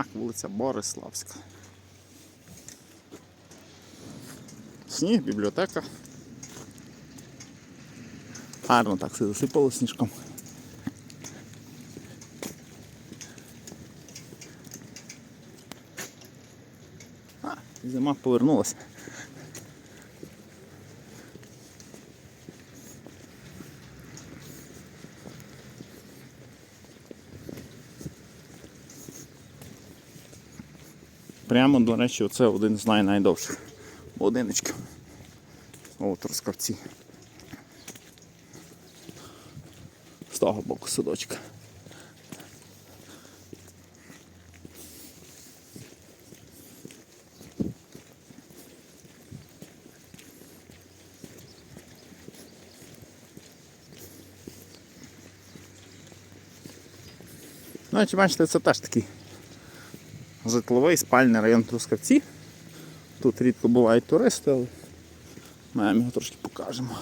Так, вулиця Бориславська. Сніг, бібліотека. Гарно так все засипало сніжком. А, зима повернулася. Прямо, до речі, оце один з най- найдовших будиночків. О, трускавці. З того боку садочка. Значить, бачите, це теж такий житловий спальний район Трускавці. Тут рідко бувають туристи, але ми вам його трошки покажемо.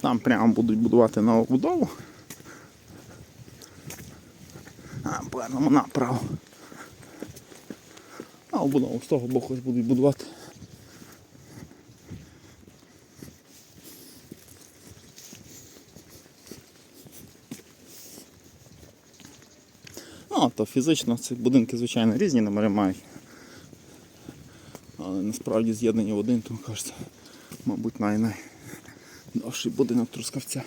Там прямо будуть будувати нову будову. А, повернемо направо. А будемо з того боку ось будуть будувати. Ну, то фізично ці будинки, звичайно, різні номери мають. Але насправді з'єднані в один, тому кажеться, мабуть, най найдовший будинок Трускавця.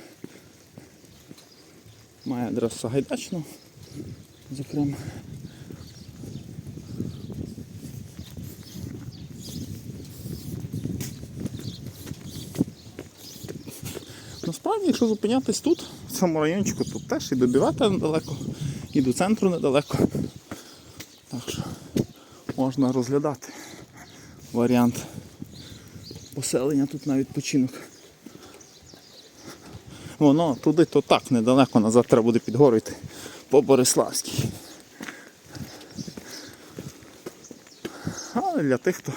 Має адресу Сагайдачну, зокрема. Насправді, якщо зупинятись тут, в цьому райончику, тут теж і до Бівета недалеко, і до центру недалеко. Так що можна розглядати варіант поселення тут на відпочинок. Воно туди то так недалеко, назад треба буде під гору йти по Бориславській. Але для тих, хто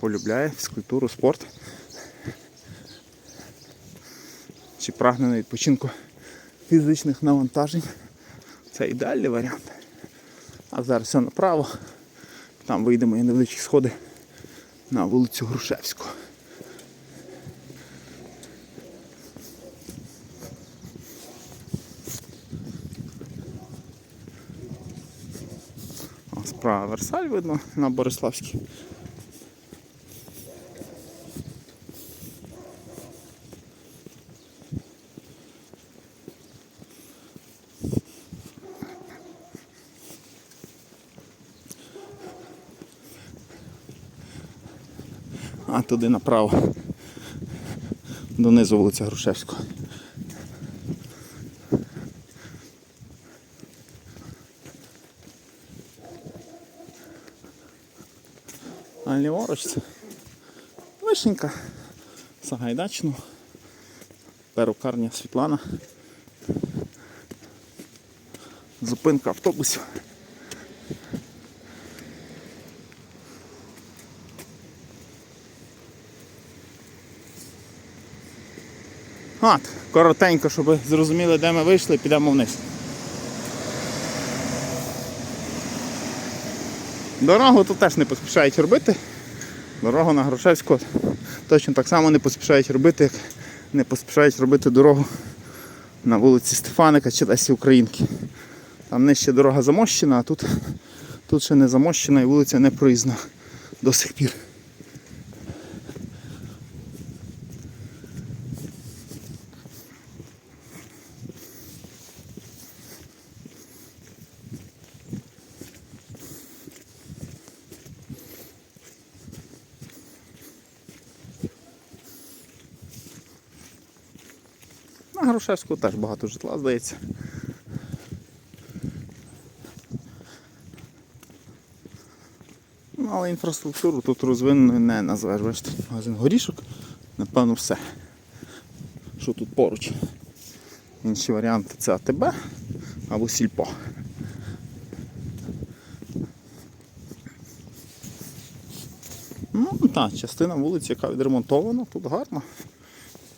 полюбляє фізкультуру, спорт чи прагне на відпочинку фізичних навантажень, це ідеальний варіант. А зараз все направо, там вийдемо і невеличкі сходи на вулицю Грушевську. Справа Версаль видно на Бориславській. А туди направо. Донизу вулиця Грушевського. А ліворуч це вишенька. Сагайдачну. Перукарня Світлана. Зупинка автобусів. От, коротенько, щоб зрозуміли, де ми вийшли, підемо вниз. Дорогу тут теж не поспішають робити. Дорогу на Грушевську точно так само не поспішають робити, як не поспішають робити дорогу на вулиці Стефаника чи Лесі Українки. Там нижче дорога замощена, а тут, тут ще не замощена і вулиця не проїзна до сих пір. Грушевську теж багато житла, здається. Ну, але інфраструктуру тут розвиненою не назвеш. Бачите, магазин горішок, напевно, все. Що тут поруч. Інші варіанти це АТБ, або сільпо. Ну так, частина вулиці, яка відремонтована, тут гарно.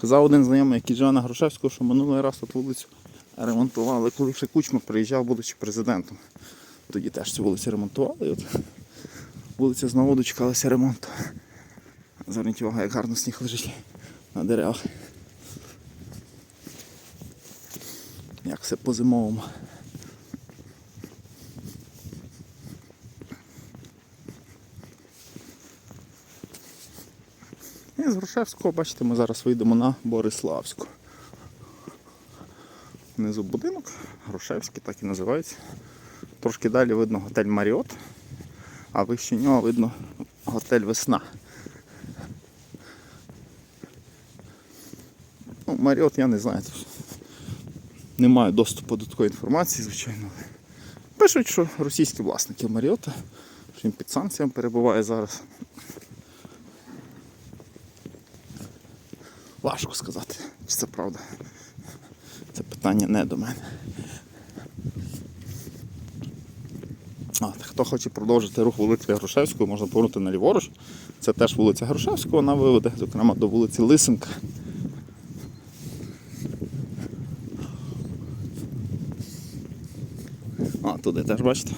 Казав один знайомий, який живе на Грушевського, що минулий раз тут вулицю ремонтували, коли ще Кучма приїжджав, будучи президентом. Тоді теж цю вулицю ремонтували. І от вулиця знову дочекалася ремонту. Зверніть увагу, як гарно сніг лежить на деревах. Як все по-зимовому. І з Грушевського, бачите, ми зараз вийдемо на Бориславську. Внизу будинок, Грушевський, так і називається. Трошки далі видно готель Маріот, а вище нього видно готель Весна. Ну, Маріот я не знаю. Не маю доступу до такої інформації, звичайно. Пишуть, що російські власники Маріота, що він під санкціями перебуває зараз. Важко сказати, чи це правда. Це питання не до мене. Так, хто хоче продовжити рух вулиці Грушевської, можна повернути на ліворуч. Це теж вулиця Грушевського, вона виведе, зокрема, до вулиці Лисенка. А, туди теж бачите.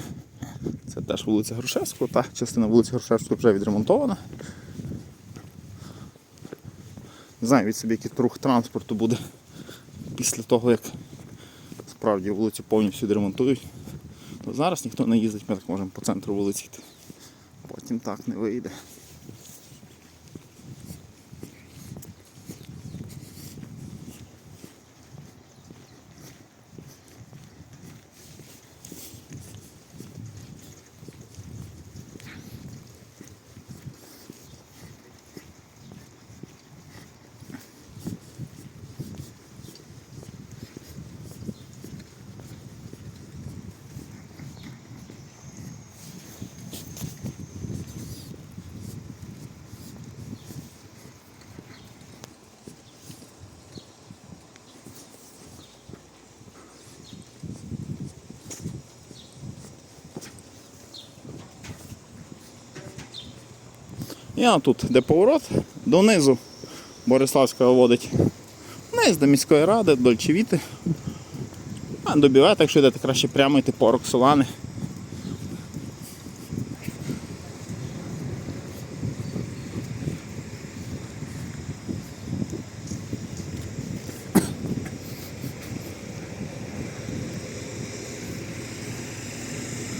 Це теж вулиця Грушевського, та частина вулиці Грушевського вже відремонтована. Не знаю від собі, який рух транспорту буде після того, як справді вулицю повністю відремонтують. То зараз ніхто не їздить, ми так можемо по центру вулиці йти. Потім так не вийде. І тут, де поворот, донизу Бориславська водить. вниз до міської ради, до Чевіти. А до бювету, якщо йдете краще прямо йти по Роксолани.